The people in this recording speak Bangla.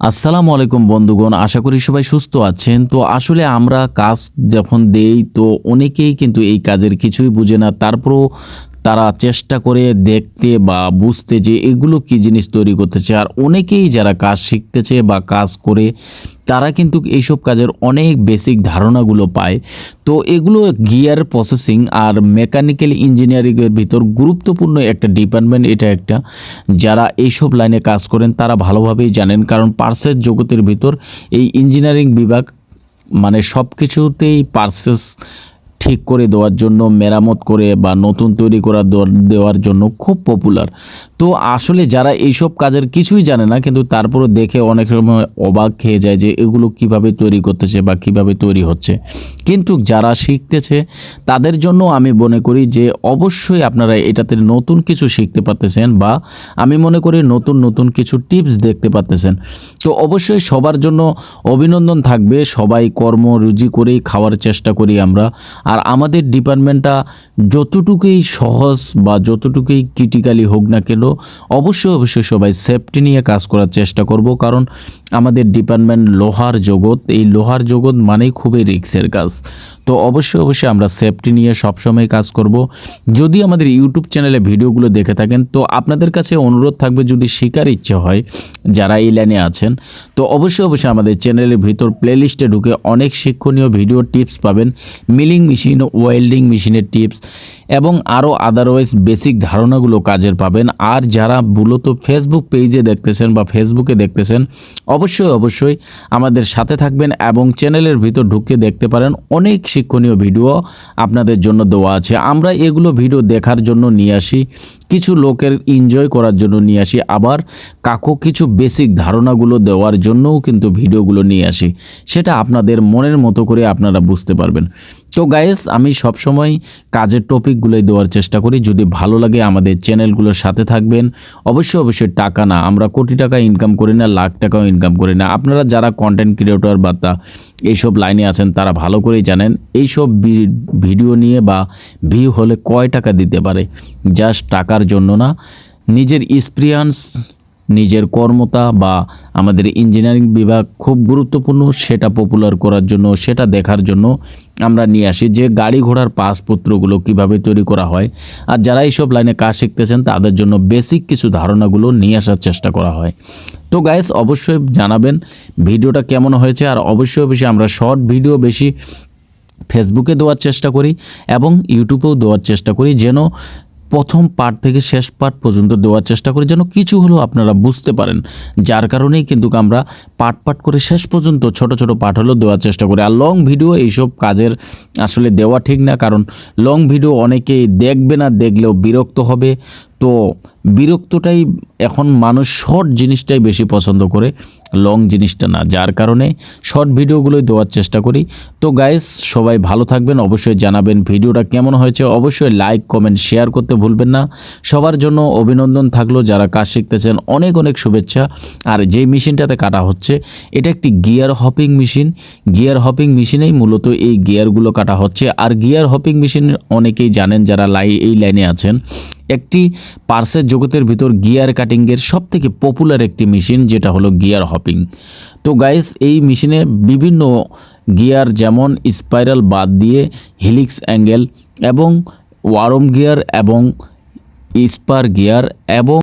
আসসালামু আলাইকুম বন্ধুগণ, আশা করি সবাই সুস্থ আছেন। তো আসলে আমরা কাজ যখন দেই, তো অনেকেই কিন্তু এই কাজের কিছুই বুঝে না। তারপরও তারা চেষ্টা করে দেখতে বা বুঝতে যে এগুলো কি জিনিস তৈরি করতেছে। আর অনেকেই যারা কাজ শিখতেছে বা কাজ করে, তারা কিন্তু এইসব কাজের অনেক বেসিক ধারণাগুলো পায়। তো এগুলো গিয়ার প্রসেসিং আর মেকানিক্যাল ইঞ্জিনিয়ারিংয়ের ভিতর গুরুত্বপূর্ণ একটা ডিপার্টমেন্ট এটা একটা। যারা এইসব লাইনে কাজ করেন, তারা ভালোভাবেই জানেন। কারণ পার্সেস জগতের ভিতর এই ইঞ্জিনিয়ারিং বিভাগ মানে সব কিছুতেই পার্সেস ঠিক করে দেওয়ার জন্য মেরামত করে বা নতুন তৈরি করা দেওয়ার- জন্য খুব পপুলার তো আসলে যারা এইসব কাজের কিছুই জানে না, কিন্তু তারপরে দেখে অনেক সময় অবাক খেয়ে যায় যে এগুলো কীভাবে তৈরি করতেছে বা কীভাবে তৈরি হচ্ছে। কিন্তু যারা শিখতেছে, তাদের জন্য আমি মনে করি যে অবশ্যই আপনারা এটাতে নতুন কিছু শিখতে পারতেছেন বা আমি মনে করি নতুন নতুন কিছু টিপস দেখতে পারতেছেন। তো অবশ্যই সবার জন্য অভিনন্দন থাকবে। সবাই কর্ম, রুজি করেই খাওয়ার চেষ্টা করি আমরা। আর আমাদের ডিপার্টমেন্টটা যতটুকুই সহজ বা যতটুকুই ক্রিটিক্যালি হোক না কেন অবশ্যই অবশ্যই সবাই সেফটি নিয়ে কাজ করার চেষ্টা করব, কারণ আমাদের ডিপার্টমেন্ট লোহার জগৎ। এই লোহার জগৎ মানেই খুবই রিক্সের কাজ। তো অবশ্যই অবশ্যই আমরা সেফটি নিয়ে সবসময় কাজ করব। যদি আমাদের ইউটিউব চ্যানেলে ভিডিওগুলো দেখে থাকেন, তো আপনাদের কাছে অনুরোধ থাকবে, যদি শেখার ইচ্ছে হয়, যারা এই লাইনে আছেন, তো অবশ্যই অবশ্যই আমাদের চ্যানেলের ভিতর প্লেলিস্টে ঢুকে অনেক শিক্ষণীয় ভিডিও টিপস পাবেন। মিলিং মেশিন ওয়েল্ডিং মেশিনের টিপস এবং আরও আদারওয়াইজ বেসিক ধারণাগুলো কাজের পাবেন। আর যারা মূলত ফেসবুক পেজে দেখতেছেন বা ফেসবুকে দেখতেছেন, অবশ্যই অবশ্যই আমাদের সাথে থাকবেন এবং চ্যানেলের ভিতর ঢুকে দেখতে পারেন। অনেক শিক্ষণীয় ভিডিও আপনাদের জন্য দেওয়া আছে। আমরা এগুলো ভিডিও দেখার জন্য নিয়ে আসি, কিছু লোকের এনজয় করার জন্য নিয়ে আসি, আবার কাকু কিছু বেসিক ধারণাগুলো দেওয়ার জন্যও কিন্তু ভিডিওগুলো নিয়ে আসি। সেটা আপনাদের মনের মতো করে আপনারা বুঝতে পারবেন। তো গায়েস আমি সবসময় কাজের টপিকগুলোই দেওয়ার চেষ্টা করি। যদি ভালো লাগে আমাদের চ্যানেলগুলোর সাথে থাকবেন, অবশ্যই অবশ্যই টাকা না, আমরা কোটি টাকা ইনকাম করি না, লাখ টাকাও ইনকাম করি না। আপনারা যারা কন্টেন্ট ক্রিয়েটর বা তা, এইসব লাইনে আছেন, তারা ভালো করেই জানেন, এইসব ভিডিও নিয়ে বা ভিউ হলে কয় টাকা দিতে পারে? জাস্ট টাকার জন্য না, নিজের এক্সপিরিয়েন্স নিজের কর্মতা বা আমাদের ইঞ্জিনিয়ারিং বিভাগ খুব গুরুত্বপূর্ণ, সেটা পপুলার করার জন্য, সেটা দেখার জন্য আমরা নিয়ে আসি যে গাড়ি ঘোড়ার পাসপত্রগুলো কীভাবে তৈরি করা হয়। আর যারা এইসব লাইনে কাজ শিখতেছেন, তাদের জন্য বেসিক কিছু ধারণাগুলো নিয়ে আসার চেষ্টা করা হয়। তো গাইস অবশ্যই জানাবেন ভিডিওটা কেমন হয়েছে, আর অবশ্যই অবশ্যই আমরা শর্ট ভিডিও বেশি ফেসবুকে দেওয়ার চেষ্টা করি এবং ইউটিউবেও দেওয়ার চেষ্টা করি, যেন প্রথম পার্ট থেকে শেষ পার্ট পর্যন্ত দেওয়ার চেষ্টা করি, যেন কিছু হলেও আপনারা বুঝতে পারেন। যার কারণেই কিন্তু আমরা পার্ট পার্ট করে শেষ পর্যন্ত ছোট ছোট পার্ট হলেও দেওয়ার চেষ্টা করি। আর লং ভিডিও এইসব কাজের আসলে দেওয়া ঠিক না, কারণ লং ভিডিও অনেকেই দেখবে না, দেখলেও বিরক্ত হবে। তো বিরক্তটাই এখন মানুষ শর্ট জিনিসটাই বেশি পছন্দ করে লং জিনিসটা না। যার কারণে শর্ট ভিডিওগুলোই দেওয়ার চেষ্টা করি। তো গাইস সবাই ভালো থাকবেন, অবশ্যই জানাবেন ভিডিওটা কেমন হয়েছে। অবশ্যই লাইক কমেন্ট শেয়ার করতে ভুলবেন না। সবার জন্য অভিনন্দন থাকল যারা কাজ শিখতেছেন, অনেক অনেক শুভেচ্ছা। আর যেই মেশিনটাতে কাটা হচ্ছে, এটা একটি gear hobbing machine gear hobbing মেশিনেই মূলত এই গিয়ারগুলো কাটা হচ্ছে। আর গিয়ার হপিং মেশিন অনেকেই জানেন যারা লাই, এই লাইনে আছেন। একটি পার্সের জগতের ভিতর গিয়ার কাটিংয়ের সব থেকে পপুলার একটি মেশিন যেটা হলো গিয়ার হপিং তো গাইস এই মেশিনে বিভিন্ন গিয়ার যেমন স্পাইরাল বাদ দিয়ে হিলিক্স অ্যাঙ্গেল এবং ওয়ারম গিয়ার এবং স্পার গিয়ার এবং